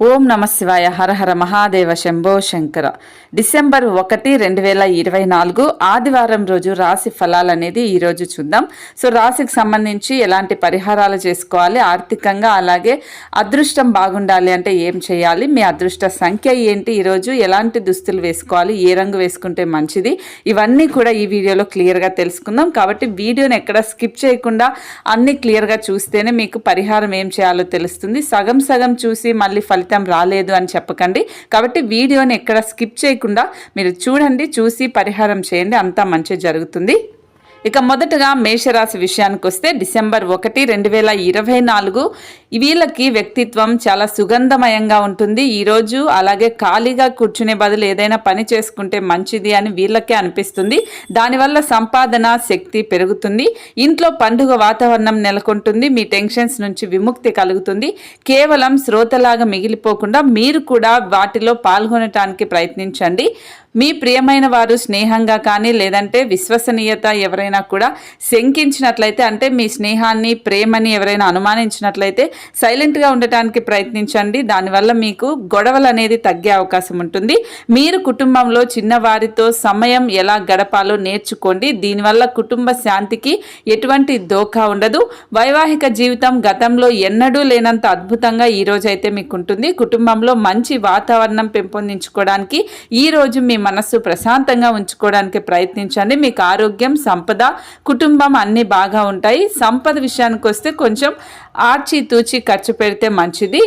ఓం నమ శివాయ హరహర మహాదేవ శంభో శంకర. డిసెంబర్ ఒకటి రెండు వేల ఇరవై నాలుగు ఆదివారం రోజు రాశి ఫలాలు అనేది ఈరోజు చూద్దాం. సో రాశికి సంబంధించి ఎలాంటి పరిహారాలు చేసుకోవాలి ఆర్థికంగా అలాగే అదృష్టం బాగుండాలి అంటే ఏం చేయాలి మీ అదృష్ట సంఖ్య ఏంటి ఈరోజు ఎలాంటి దుస్తులు వేసుకోవాలి ఏ రంగు వేసుకుంటే మంచిది ఇవన్నీ కూడా ఈ వీడియోలో క్లియర్గా తెలుసుకుందాం. కాబట్టి వీడియోని ఎక్కడ స్కిప్ చేయకుండా అన్నీ క్లియర్గా చూస్తేనే మీకు పరిహారం ఏం చేయాలో తెలుస్తుంది. సగం సగం చూసి మళ్ళీ ఫలితం రాలేదు అని చెప్పకండి. కాబట్టి వీడియోని ఎక్కడ స్కిప్ చేయకుండా మీరు చూడండి చూసి పరిహారం చేయండి. అంతా మంచి జరుగుతుంది. ఇక మొదటగా మేషరాశి విషయానికి వస్తే డిసెంబర్ ఒకటి రెండు వేల ఇరవై నాలుగు వీళ్ళకి వ్యక్తిత్వం చాలా సుగంధమయంగా ఉంటుంది. ఈరోజు అలాగే ఖాళీగా కూర్చునే బదులు ఏదైనా పని చేసుకుంటే మంచిది అని వీళ్ళకే అనిపిస్తుంది. దానివల్ల సంపాదన శక్తి పెరుగుతుంది. ఇంట్లో పండుగ వాతావరణం నెలకొంటుంది. మీ టెన్షన్స్ నుంచి విముక్తి కలుగుతుంది. కేవలం శ్రోతలాగా మిగిలిపోకుండా మీరు కూడా వాటిలో పాల్గొనటానికి ప్రయత్నించండి. మీ ప్రియమైన వారు స్నేహంగా కానీ లేదంటే విశ్వసనీయత ఎవరైనా కూడా శంకించినట్లయితే అంటే మీ స్నేహాన్ని ప్రేమని ఎవరైనా అనుమానించినట్లయితే సైలెంట్గా ఉండటానికి ప్రయత్నించండి. దానివల్ల మీకు గొడవలు అనేది తగ్గే అవకాశం ఉంటుంది. మీరు కుటుంబంలో చిన్నవారితో సమయం ఎలా గడపాలో నేర్చుకోండి. దీనివల్ల కుటుంబ శాంతికి ఎటువంటి దోఖా ఉండదు. వైవాహిక జీవితం గతంలో ఎన్నడూ లేనంత అద్భుతంగా ఈ రోజు అయితే మీకు ఉంటుంది కుటుంబంలో మంచి వాతావరణం పెంపొందించుకోవడానికి ఈ రోజు మీ మనస్సు ప్రశాంతంగా ఉంచుకోవడానికి ప్రయత్నించండి. మీకు ఆరోగ్యం సంపద కుటుంబం అన్నీ బాగా ఉంటాయి. సంపద విషయానికి వస్తే కొంచెం ఆచితూచి ఖర్చు పెడితే మంచిది.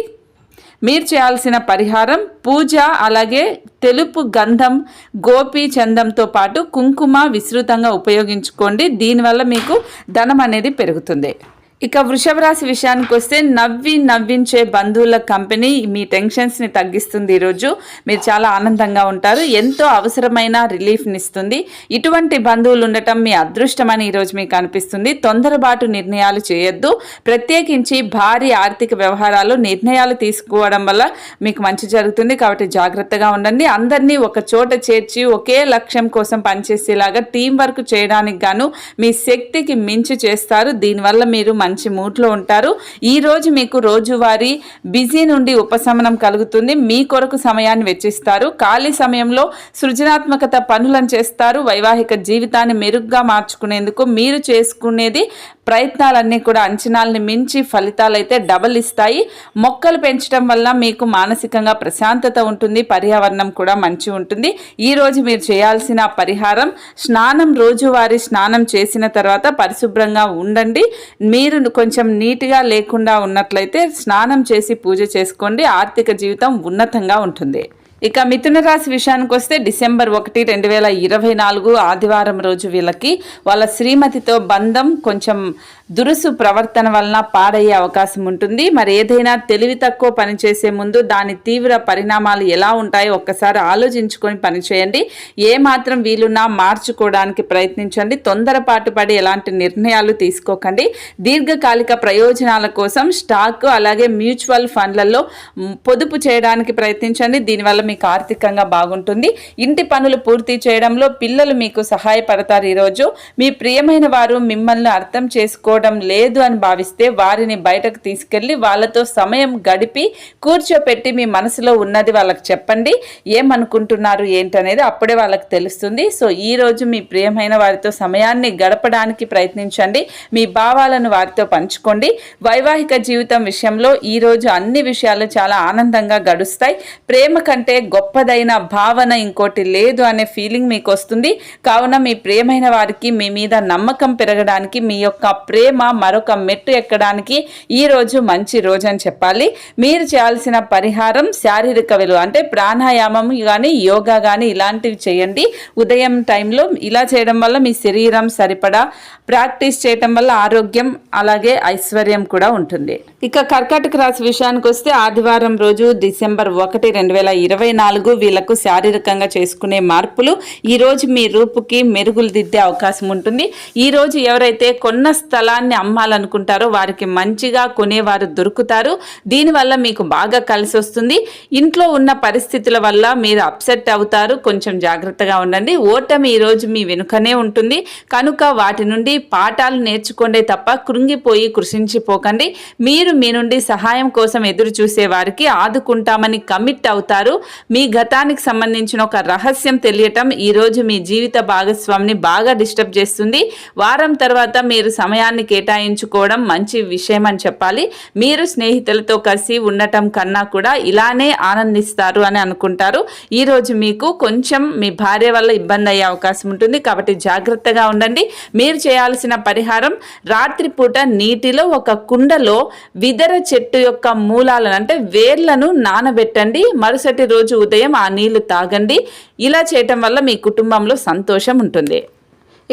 మీరు చేయాల్సిన పరిహారం పూజ అలాగే తెలుపు గంధం గోపి చందంతో పాటు కుంకుమ విస్తృతంగా ఉపయోగించుకోండి. దీనివల్ల మీకు ధనం అనేది పెరుగుతుంది. ఇక వృషభ రాశి విషయానికి వస్తే నవ్వి నవ్వించే బంధువుల కంపెనీ మీ టెన్షన్స్ని తగ్గిస్తుంది ఈరోజు. మీరు చాలా ఆనందంగా ఉంటారు. ఎంతో అవసరమైన రిలీఫ్ని ఇస్తుంది. ఇటువంటి బంధువులు ఉండటం మీ అదృష్టమని ఈరోజు మీకు అనిపిస్తుంది. తొందరబాటు నిర్ణయాలు చేయొద్దు. ప్రత్యేకించి భారీ ఆర్థిక వ్యవహారాలు నిర్ణయాలు తీసుకోవడం వల్ల మీకు మంచి జరుగుతుంది. కాబట్టి జాగ్రత్తగా ఉండండి. అందరినీ ఒక చోట చేర్చి ఒకే లక్ష్యం కోసం పనిచేసేలాగా టీం వర్క్ చేయడానికి గాను మీ శక్తికి మించి చేస్తారు. దీనివల్ల మీరు మంచి మూడ్లో ఉంటారు. ఈ రోజు మీకు రోజువారీ బిజీ నుండి ఉపశమనం కలుగుతుంది. మీ కొరకు సమయాన్ని వెచ్చిస్తారు. ఖాళీ సమయంలో సృజనాత్మకత పనులను చేస్తారు. వైవాహిక జీవితాన్ని మెరుగ్గా మార్చుకునేందుకు మీరు చేసుకునేది ప్రయత్నాలన్నీ కూడా అంచనాలని మించి ఫలితాలైతే డబల్ ఇస్తాయి. మొక్కలు పెంచడం వల్ల మీకు మానసికంగా ప్రశాంతత ఉంటుంది. పర్యావరణం కూడా మంచి ఉంటుంది. ఈ రోజు మీరు చేయాల్సిన పరిహారం స్నానం. రోజువారీ స్నానం చేసిన తర్వాత పరిశుభ్రంగా ఉండండి. మీరు కొంచెం నీట్గా లేకుండా ఉన్నట్లయితే స్నానం చేసి పూజ చేసుకోండి. ఆర్థిక జీవితం ఉన్నతంగా ఉంటుంది. ఇక మిథున రాశి విషయానికి వస్తే డిసెంబర్ ఒకటి రెండు వేల ఇరవై నాలుగు ఆదివారం రోజు వీళ్ళకి వాళ్ళ శ్రీమతితో బంధం కొంచెం దురుసు ప్రవర్తన వలన పాడయ్యే అవకాశం ఉంటుంది. మరి ఏదైనా తెలివి తక్కువ పనిచేసే ముందు దాని తీవ్ర పరిణామాలు ఎలా ఉంటాయో ఒక్కసారి ఆలోచించుకొని పనిచేయండి. ఏమాత్రం వీలున్నా మార్చుకోవడానికి ప్రయత్నించండి. తొందరపాటు పడి ఎలాంటి నిర్ణయాలు తీసుకోకండి. దీర్ఘకాలిక ప్రయోజనాల కోసం స్టాక్ అలాగే మ్యూచువల్ ఫండ్లలో పొదుపు చేయడానికి ప్రయత్నించండి. దీనివల్ల మీకు ఆర్థికంగా బాగుంటుంది. ఇంటి పనులు పూర్తి చేయడంలో పిల్లలు మీకు సహాయపడతారు ఈరోజు. మీ ప్రియమైన వారు మిమ్మల్ని అర్థం చేసుకో తీసుకోవడం లేదు అని భావిస్తే వారిని బయటకు తీసుకెళ్ళి వాళ్ళతో సమయం గడిపి కూర్చోపెట్టి మీ మనసులో ఉన్నది వాళ్ళకి చెప్పండి. ఏమనుకుంటున్నారు ఏంటనేది అప్పుడే వాళ్ళకి తెలుస్తుంది. సో ఈ రోజు మీ ప్రియమైన వారితో సమయాన్ని గడపడానికి ప్రయత్నించండి. మీ భావాలను వారితో పంచుకోండి. వైవాహిక జీవితం విషయంలో ఈ రోజు అన్ని విషయాలు చాలా ఆనందంగా గడుస్తాయి. ప్రేమ కంటే గొప్పదైన భావన ఇంకోటి లేదు అనే ఫీలింగ్ మీకు వస్తుంది కావున మీ ప్రియమైన వారికి మీ మీద నమ్మకం పెరగడానికి మీ యొక్క ప్రేమ మరొక మెట్టు ఎక్కడానికి ఈ రోజు మంచి రోజు అని చెప్పాలి. మీరు చేయాల్సిన పరిహారం శారీరక విలువ అంటే ప్రాణాయామం కానీ యోగా కానీ ఇలాంటివి చేయండి. ఉదయం టైంలో ఇలా చేయడం వల్ల మీ శరీరం సరిపడా ప్రాక్టీస్ చేయటం వల్ల ఆరోగ్యం అలాగే ఐశ్వర్యం కూడా ఉంటుంది. ఇక కర్కాటక రాశి విషయానికి వస్తే ఆదివారం రోజు డిసెంబర్ ఒకటి రెండు వేల ఇరవై నాలుగు వీళ్ళకు శారీరకంగా చేసుకునే మార్పులు ఈరోజు మీ రూపుకి మెరుగులు దిద్దే అవకాశం ఉంటుంది. ఈ రోజు ఎవరైతే కొన్న స్థలాన్ని స్థలాన్ని అమ్మాలనుకుంటారో వారికి మంచిగా కొనేవారు దొరుకుతారు. దీనివల్ల మీకు బాగా కలిసి వస్తుంది. ఇంట్లో ఉన్న పరిస్థితుల వల్ల మీరు అప్సెట్ అవుతారు. కొంచెం జాగ్రత్తగా ఉండండి. ఓటమి ఈరోజు మీ వెనుకనే ఉంటుంది. కనుక వాటి నుండి పాఠాలు నేర్చుకోండి తప్ప కృంగిపోయి కృషించిపోకండి. మీరు మీ నుండి సహాయం కోసం ఎదురు చూసే వారికి ఆదుకుంటామని కమిట్ అవుతారు. మీ గతానికి సంబంధించిన ఒక రహస్యం తెలియటం ఈరోజు మీ జీవిత భాగస్వామిని బాగా డిస్టర్బ్ చేస్తుంది. వారం తర్వాత మీరు సమయాన్ని కేటాయించుకోవడం మంచి విషయం అని చెప్పాలి. మీరు స్నేహితులతో కలిసి ఉండటం కన్నా కూడా ఇలానే ఆనందిస్తారు అని అనుకుంటారు. ఈరోజు మీకు కొంచెం మీ భార్య వల్ల ఇబ్బంది అయ్యే అవకాశం ఉంటుంది. కాబట్టి జాగ్రత్తగా ఉండండి. మీరు చేయాల్సిన పరిహారం రాత్రిపూట నీటిలో ఒక కుండలో విదర చెట్టు యొక్క మూలాలను అంటే వేర్లను నానబెట్టండి. మరుసటి రోజు ఉదయం ఆ నీళ్ళు తాగండి. ఇలా చేయటం వల్ల మీ కుటుంబంలో సంతోషం ఉంటుంది.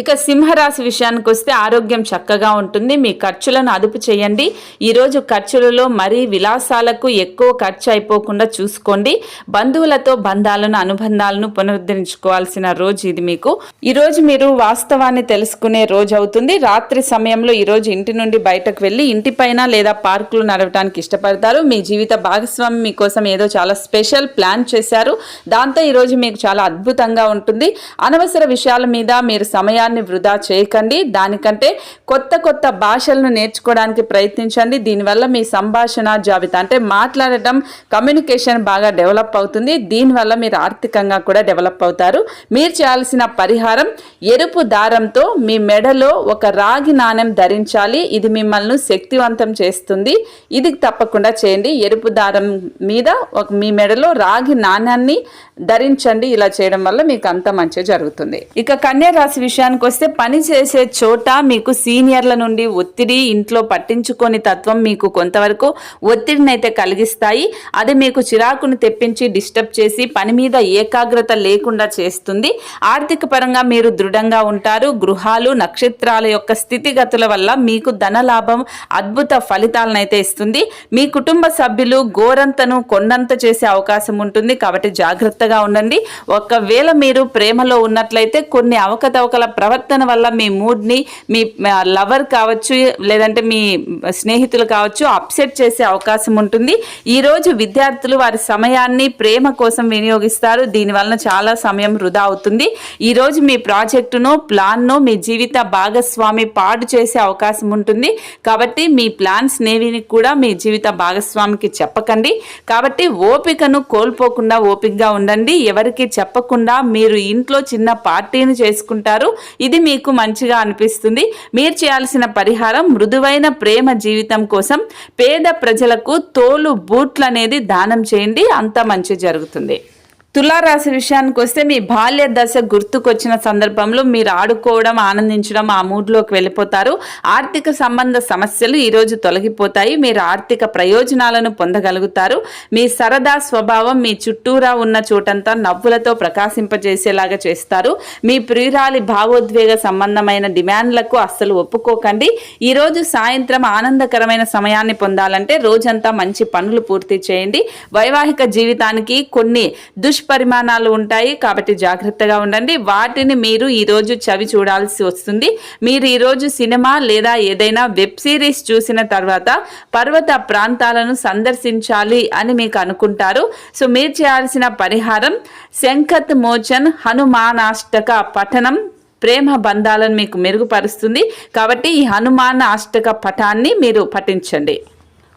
ఇక సింహరాశి విషయానికి వస్తే ఆరోగ్యం చక్కగా ఉంటుంది. మీ ఖర్చులను అదుపు చేయండి. ఈరోజు ఖర్చులలో మరీ విలాసాలకు ఎక్కువ ఖర్చు అయిపోకుండా చూసుకోండి. బంధువులతో బంధాలను అనుబంధాలను పునరుద్ధరించుకోవాల్సిన రోజు ఇది మీకు. ఈరోజు మీరు వాస్తవాన్ని తెలుసుకునే రోజు అవుతుంది. రాత్రి సమయంలో ఈరోజు ఇంటి నుండి బయటకు వెళ్ళి ఇంటిపైన లేదా పార్కులు నడవడానికి ఇష్టపడతారు. మీ జీవిత భాగస్వామి మీకోసం ఏదో చాలా స్పెషల్ ప్లాన్ చేశారు. దాంతో ఈరోజు మీకు చాలా అద్భుతంగా ఉంటుంది. అనవసర విషయాల మీద మీరు సమయాన్ని వృధా చేయకండి. దానికంటే కొత్త కొత్త భాషలను నేర్చుకోవడానికి ప్రయత్నించండి. దీనివల్ల మీ సంభాషణ జాబితా అంటే మాట్లాడటం కమ్యూనికేషన్ బాగా డెవలప్ అవుతుంది. దీనివల్ల మీరు ఆర్థికంగా కూడా డెవలప్ అవుతారు. మీరు చేయాల్సిన పరిహారం ఎరుపు దారంతో మీ మెడలో ఒక రాగి నాణ్యం ధరించాలి. ఇది మిమ్మల్ని శక్తివంతం చేస్తుంది. ఇది తప్పకుండా చేయండి. ఎరుపు దారం మీద ఒక మీ మెడలో రాగి నాణ్యాన్ని ధరించండి. ఇలా చేయడం వల్ల మీకు అంత మంచి జరుగుతుంది. ఇక కన్యా రాశి విషయానికి వస్తే పని చేసే చోట మీకు సీనియర్ల నుండి ఒత్తిడి ఇంట్లో పట్టించుకొని తత్వం మీకు కొంతవరకు ఒత్తిడిని అయితే కలిగిస్తాయి. అది మీకు చిరాకును తెప్పించి డిస్టర్బ్ చేసి పని మీద ఏకాగ్రత లేకుండా చేస్తుంది. ఆర్థిక పరంగా మీరు దృఢంగా ఉంటారు. గృహాలు నక్షత్రాల యొక్క స్థితిగతుల వల్ల మీకు ధన లాభం అద్భుత ఫలితాలను అయితే ఇస్తుంది. మీ కుటుంబ సభ్యులు గోరంతను కొండంత చేసే అవకాశం ఉంటుంది. కాబట్టి జాగ్రత్తగా ఉండండి. ఒకవేళ మీరు ప్రేమలో ఉన్నట్లయితే కొన్ని అవకతవకల ప్రవర్తన వల్ల మీ మూడ్ని మీ లవర్ కావచ్చు లేదంటే మీ స్నేహితులు కావచ్చు అప్సెట్ చేసే అవకాశం ఉంటుంది. ఈరోజు విద్యార్థులు వారి సమయాన్ని ప్రేమ కోసం వినియోగిస్తారు. దీనివలన చాలా సమయం వృధా అవుతుంది. ఈరోజు మీ ప్రాజెక్టును ప్లాన్ను మీ జీవిత భాగస్వామి పాడు చేసే అవకాశం ఉంటుంది. కాబట్టి మీ ప్లాన్స్ నేవిని కూడా మీ జీవిత భాగస్వామికి చెప్పకండి. కాబట్టి ఓపికను కోల్పోకుండా ఓపికగా ఉండండి. ఎవరికి చెప్పకుండా మీరు ఇంట్లో చిన్న పార్టీని చేసుకుంటారు. ఇది మీకు మంచిగా అనిపిస్తుంది. మీరు చేయాల్సిన పరిహారం మృదువైన ప్రేమ జీవితం కోసం పేద ప్రజలకు తోలు బూట్లు అనేది దానం చేయండి. అంత మంచి జరుగుతుంది. తులారాశి విషయానికి వస్తే మీ బాల్య దశ గుర్తుకొచ్చిన సందర్భంలో మీరు ఆడుకోవడం ఆనందించడం ఆ మూడ్లోకి వెళ్ళిపోతారు. ఆర్థిక సంబంధ సమస్యలు ఈరోజు తొలగిపోతాయి. మీరు ఆర్థిక ప్రయోజనాలను పొందగలుగుతారు. మీ సరదా స్వభావం మీ చుట్టూరా ఉన్న చోటంతా నవ్వులతో ప్రకాశింపజేసేలాగా చేస్తారు. మీ ప్రియురాలి భావోద్వేగ సంబంధమైన డిమాండ్లకు అస్సలు ఒప్పుకోకండి. ఈరోజు సాయంత్రం ఆనందకరమైన సమయాన్ని పొందాలంటే రోజంతా మంచి పనులు పూర్తి చేయండి. వైవాహిక జీవితానికి కొన్ని దుష్ దుష్పరిమాణాలు ఉంటాయి కాబట్టి జాగ్రత్తగా ఉండండి. వాటిని మీరు ఈరోజు చవి చూడాల్సి వస్తుంది. మీరు ఈరోజు సినిమా లేదా ఏదైనా వెబ్ సిరీస్ చూసిన తర్వాత పర్వత ప్రాంతాలను సందర్శించాలి అని మీకు అనుకుంటారు. సో మీరు చేయాల్సిన పరిహారం శంఖత్ మోచన్ హనుమానాష్టక పఠనం ప్రేమ బంధాలను మీకు మెరుగుపరుస్తుంది. కాబట్టి ఈ హనుమాన అష్టక పటాన్ని మీరు పఠించండి.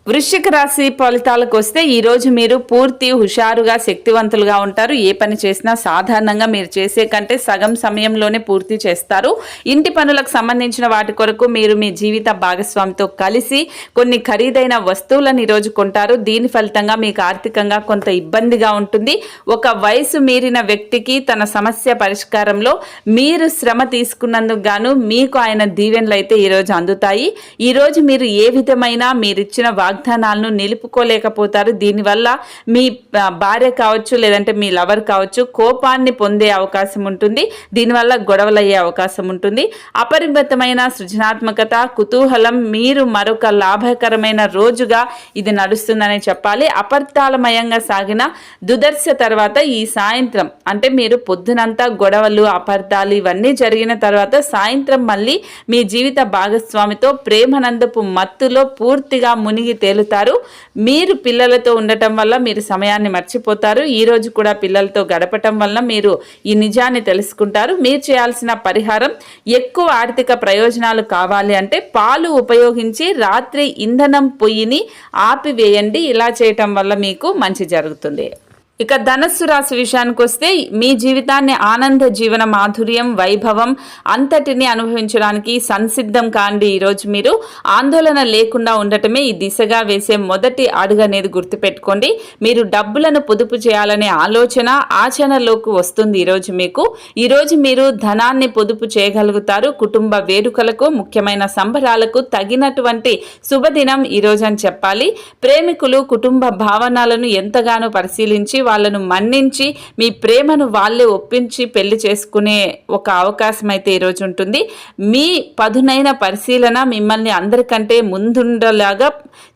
వృశ్చిక రాశి ఫలితాలకు వస్తే ఈరోజు మీరు పూర్తి హుషారుగా శక్తివంతులుగా ఉంటారు. ఏ పని చేసినా సాధారణంగా మీరు చేసే కంటే సగం సమయంలోనే పూర్తి చేస్తారు. ఇంటి పనులకు సంబంధించిన వాటి కొరకు మీరు మీ జీవిత భాగస్వామితో కలిసి కొన్ని ఖరీదైన వస్తువులను ఈరోజు కొంటారు. దీని ఫలితంగా మీకు ఆర్థికంగా కొంత ఇబ్బందిగా ఉంటుంది. ఒక వయసు మీరిన వ్యక్తికి తన సమస్య పరిష్కారంలో మీరు శ్రమ తీసుకున్నందుకు గాను మీకు ఆయన దీవెనలు అయితే ఈరోజు అందుతాయి. ఈరోజు మీరు ఏ విధమైన మీరిచ్చిన వాగ్ వాగ్దానాలను నిలుపుకోలేకపోతారు. దీనివల్ల మీ భార్య కావచ్చు లేదంటే మీ లవర్ కావచ్చు కోపాన్ని పొందే అవకాశం ఉంటుంది. దీనివల్ల గొడవలు అయ్యే అవకాశం ఉంటుంది. అపరిమితమైన సృజనాత్మకత కుతూహలం మీరు మరొక లాభకరమైన రోజుగా ఇది నడుస్తుందని చెప్పాలి. అపర్తాలమయంగా సాగిన దుదర్శ తర్వాత ఈ సాయంత్రం అంటే మీరు పొద్దునంతా గొడవలు అపార్థాలు ఇవన్నీ జరిగిన తర్వాత సాయంత్రం మళ్ళీ మీ జీవిత భాగస్వామితో ప్రేమనందపు మత్తులో పూర్తిగా మునిగి తేలుతారు. మీరు పిల్లలతో ఉండటం వల్ల మీరు సమయాన్ని మర్చిపోతారు. ఈరోజు కూడా పిల్లలతో గడపటం వల్ల మీరు ఈ నిజాన్ని తెలుసుకుంటారు. మీరు చేయాల్సిన పరిహారం ఎక్కువ ఆర్థిక ప్రయోజనాలు కావాలి అంటే పాలు ఉపయోగించి రాత్రి ఇంధనం పొయ్యిని ఆపివేయండి. ఇలా చేయటం వల్ల మీకు మంచి జరుగుతుంది. ఇక ధనస్సు రాశి విషయానికి వస్తే మీ జీవితాన్ని ఆనంద జీవన మాధుర్యం వైభవం అంతటిని అనుభవించడానికి సంసిద్ధం కాండి ఈరోజు మీరు. ఆందోళన లేకుండా ఉండటమే ఈ దిశగా వేసే మొదటి అడుగు అనేది గుర్తుపెట్టుకోండి. మీరు డబ్బులను పొదుపు చేయాలనే ఆలోచన ఆచరణలోకి వస్తుంది ఈరోజు మీకు. ఈరోజు మీరు ధనాన్ని పొదుపు చేయగలుగుతారు. కుటుంబ వేడుకలకు ముఖ్యమైన సంబరాలకు తగినటువంటి శుభదినం ఈరోజు అని చెప్పాలి. ప్రేమికులు కుటుంబ భావనలను ఎంతగానో పరిశీలించి వాళ్ళను మన్నించి మీ ప్రేమను వాళ్ళే ఒప్పించి పెళ్ళి చేసుకునే ఒక అవకాశం అయితే ఈరోజు ఉంటుంది. మీ పదునైన పరిశీలన మిమ్మల్ని అందరికంటే ముందుండలాగా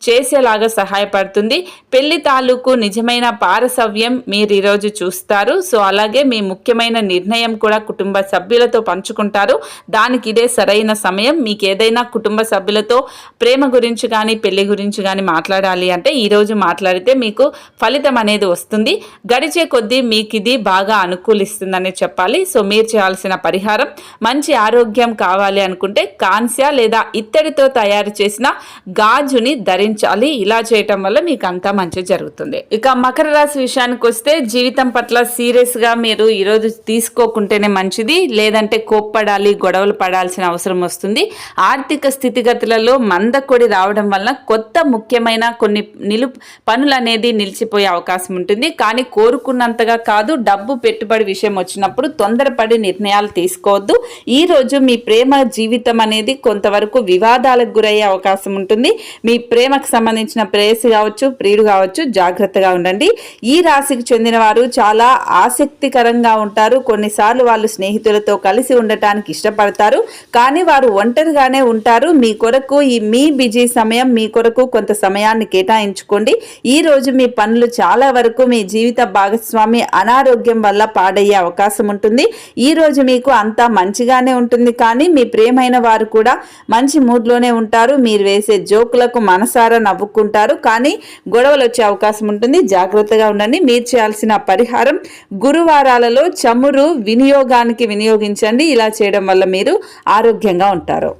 చేసేలాగా సహాయపడుతుంది. పెళ్ళి తాలూకు నిజమైన పారసవ్యం మీరు ఈరోజు చూస్తారు. సో అలాగే మీ ముఖ్యమైన నిర్ణయం కూడా కుటుంబ సభ్యులతో పంచుకుంటారు. దానికి ఇదే సరైన సమయం. మీకు ఏదైనా కుటుంబ సభ్యులతో ప్రేమ గురించి కానీ పెళ్ళి గురించి కానీ మాట్లాడాలి అంటే ఈరోజు మాట్లాడితే మీకు ఫలితం అనేది వస్తుంది. గడిచే కొద్దీ మీకు ఇది బాగా అనుకూలిస్తుందని చెప్పాలి. సో మీరు చేయాల్సిన పరిహారం మంచి ఆరోగ్యం కావాలి అనుకుంటే కాంస్య లేదా ఇత్తడితో తయారు చేసిన గాజుని ధరించాలి. ఇలా చేయటం వల్ల మీకు అంతా మంచి జరుగుతుంది. ఇక మకర రాశి విషయానికి వస్తే జీవితం పట్ల సీరియస్గా మీరు ఈరోజు తీసుకోకుంటేనే మంచిది. లేదంటే కోప్పడాలి గొడవలు పడాల్సిన అవసరం వస్తుంది. ఆర్థిక స్థితిగతులలో మందకొడి రావడం వల్ల కొత్త ముఖ్యమైన కొన్ని నిలు పనులు అనేది నిలిచిపోయే అవకాశం ఉంటుంది. కానీ కోరుకున్నంతగా కాదు డబ్బు పెట్టుబడి విషయం వచ్చినప్పుడు తొందరపడి నిర్ణయాలు తీసుకోవద్దు. ఈ రోజు మీ ప్రేమ జీవితం అనేది కొంతవరకు వివాదాలకు గురయ్యే అవకాశం ఉంటుంది. మీ ప్రేమకు సంబంధించిన ప్రేయసి కావచ్చు ప్రియుడు కావచ్చు జాగ్రత్తగా ఉండండి. ఈ రాశికి చెందిన వారు చాలా ఆసక్తికరంగా ఉంటారు. కొన్నిసార్లు వాళ్ళు స్నేహితులతో కలిసి ఉండటానికి ఇష్టపడతారు. కానీ వారు ఒంటరిగానే ఉంటారు. మీ కొరకు ఈ మీ బిజీ సమయం మీ కొరకు కొంత సమయాన్ని కేటాయించుకోండి. ఈ రోజు మీ పనులు చాలా వరకు మీ జీవిత భాగస్వామి అనారోగ్యం వల్ల పాడయ్యే అవకాశం ఉంటుంది. ఈ రోజు మీకు అంతా మంచిగానే ఉంటుంది. కానీ మీ ప్రేమైన వారు కూడా మంచి మూడ్లోనే ఉంటారు. మీరు వేసే జోకులకు మనసారా నవ్వుకుంటారు. కానీ గొడవలు వచ్చే అవకాశం ఉంటుంది. జాగ్రత్తగా ఉండండి. మీరు చేయాల్సిన పరిహారం గురువారాలలో చమురు వినియోగానికి వినియోగించండి. ఇలా చేయడం వల్ల మీరు ఆరోగ్యంగా ఉంటారు.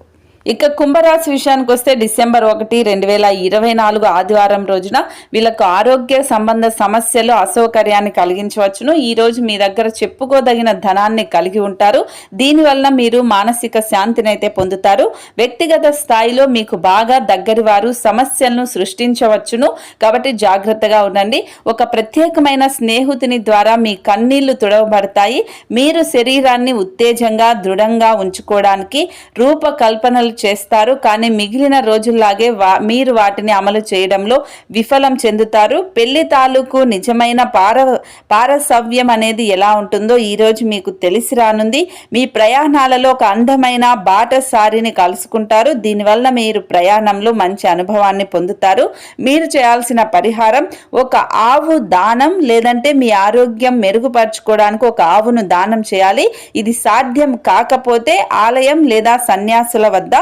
ఇక కుంభరాశి విషయానికి వస్తే డిసెంబర్ ఒకటి రెండు వేల ఇరవై నాలుగు ఆదివారం రోజున వీళ్ళకు ఆరోగ్య సంబంధ సమస్యలు అసౌకర్యాన్ని కలిగించవచ్చును. ఈ రోజు మీ దగ్గర చెప్పుకోదగిన ధనాన్ని కలిగి ఉంటారు. దీనివల్ల మీరు మానసిక శాంతిని అయితే పొందుతారు. వ్యక్తిగత స్థాయిలో మీకు బాగా దగ్గరి వారు సమస్యలను సృష్టించవచ్చును. కాబట్టి జాగ్రత్తగా ఉండండి. ఒక ప్రత్యేకమైన స్నేహితుని ద్వారా మీ కన్నీళ్ళు తుడవబడతాయి. మీరు శరీరాన్ని ఉత్తేజంగా దృఢంగా ఉంచుకోవడానికి రూపకల్పనలు చేస్తారు. కానీ మిగిలిన రోజుల్లాగే వా మీరు వాటిని అమలు చేయడంలో విఫలం చెందుతారు. పెళ్ళి తాలూకు నిజమైన పార పారసవ్యం అనేది ఎలా ఉంటుందో ఈరోజు మీకు తెలిసి రానుంది. మీ ప్రయాణాలలో ఒక అందమైన బాటసారిని కలుసుకుంటారు. దీనివల్ల మీరు ప్రయాణంలో మంచి అనుభవాన్ని పొందుతారు. మీరు చేయాల్సిన పరిహారం ఒక ఆవు దానం లేదంటే మీ ఆరోగ్యం మెరుగుపరచుకోవడానికి ఒక ఆవును దానం చేయాలి. ఇది సాధ్యం కాకపోతే ఆలయం లేదా సన్యాసుల వద్ద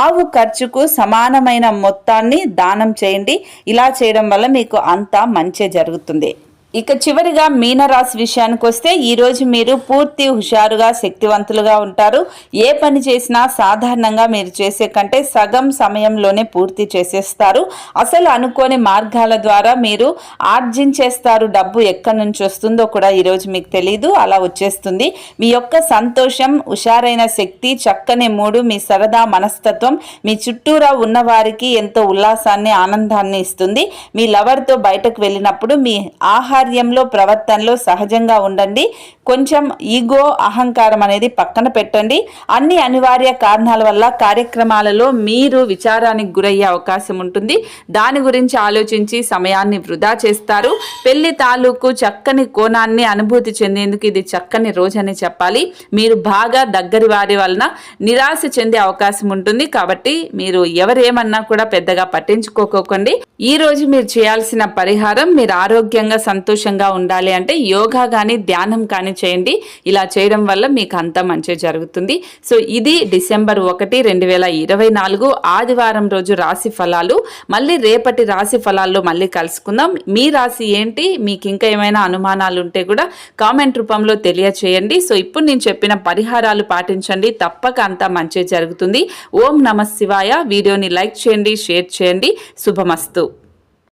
ఆవు ఖర్చుకు సమానమైన మొత్తాన్ని దానం చేయండి. ఇలా చేయడం వల్ల మీకు అంతా మంచి జరుగుతుంది. ఇక చివరిగా మీనరాశి విషయానికి వస్తే ఈరోజు మీరు పూర్తి హుషారుగా శక్తివంతులుగా ఉంటారు. ఏ పని చేసినా సాధారణంగా మీరు చేసే కంటే సగం సమయంలోనే పూర్తి చేసేస్తారు. అసలు అనుకోని మార్గాల ద్వారా మీరు ఆర్జించేస్తారు డబ్బు ఎక్కడి నుంచి వస్తుందో కూడా ఈరోజు మీకు తెలియదు అలా వచ్చేస్తుంది. మీ యొక్క సంతోషం హుషారైన శక్తి చక్కని మూడు మీ సరదా మనస్తత్వం మీ చుట్టూరా ఉన్న వారికి ఎంతో ఉల్లాసాన్ని ఆనందాన్ని ఇస్తుంది. మీ లవర్తో బయటకు వెళ్ళినప్పుడు మీ ఆహార మాటకార్యంలో ప్రవర్తనలో సహజంగా ఉండండి. కొంచెం ఈగో అహంకారం అనేది పక్కన పెట్టండి. అన్ని అనివార్య కారణాల వల్ల కార్యక్రమాలలో మీరు విచారానికి గురయ్యే అవకాశం ఉంటుంది. దాని గురించి ఆలోచించి సమయాన్ని వృధా చేస్తారు. పెళ్ళి తాలూకు చక్కని కోణాన్ని అనుభూతి చెందేందుకు ఇది చక్కని రోజని చెప్పాలి. మీరు బాగా దగ్గరి వారి వలన నిరాశ చెందే అవకాశం ఉంటుంది. కాబట్టి మీరు ఎవరేమన్నా కూడా పెద్దగా పట్టించుకోకండి ఈ రోజు మీరు చేయాల్సిన పరిహారం మీరు ఆరోగ్యంగా సంతోషంగా ఉండాలి అంటే యోగా కానీ ధ్యానం కానీ చేయండి. ఇలా చేయడం వల్ల మీకు అంతా మంచి జరుగుతుంది. సో ఇది డిసెంబర్ ఒకటి రెండు వేల ఇరవై నాలుగు ఆదివారం రోజు రాశి ఫలాలు. మళ్ళీ రేపటి రాశి ఫలాల్లో మళ్ళీ కలుసుకుందాం. మీ రాశి ఏంటి? మీకు ఇంకా ఏమైనా అనుమానాలు ఉంటే కూడా కామెంట్ రూపంలో తెలియచేయండి. సో ఇప్పుడు నేను చెప్పిన పరిహారాలు పాటించండి. తప్పక అంతా మంచి జరుగుతుంది. ఓం నమ శివాయ. వీడియోని లైక్ చేయండి షేర్ చేయండి. శుభమస్తు.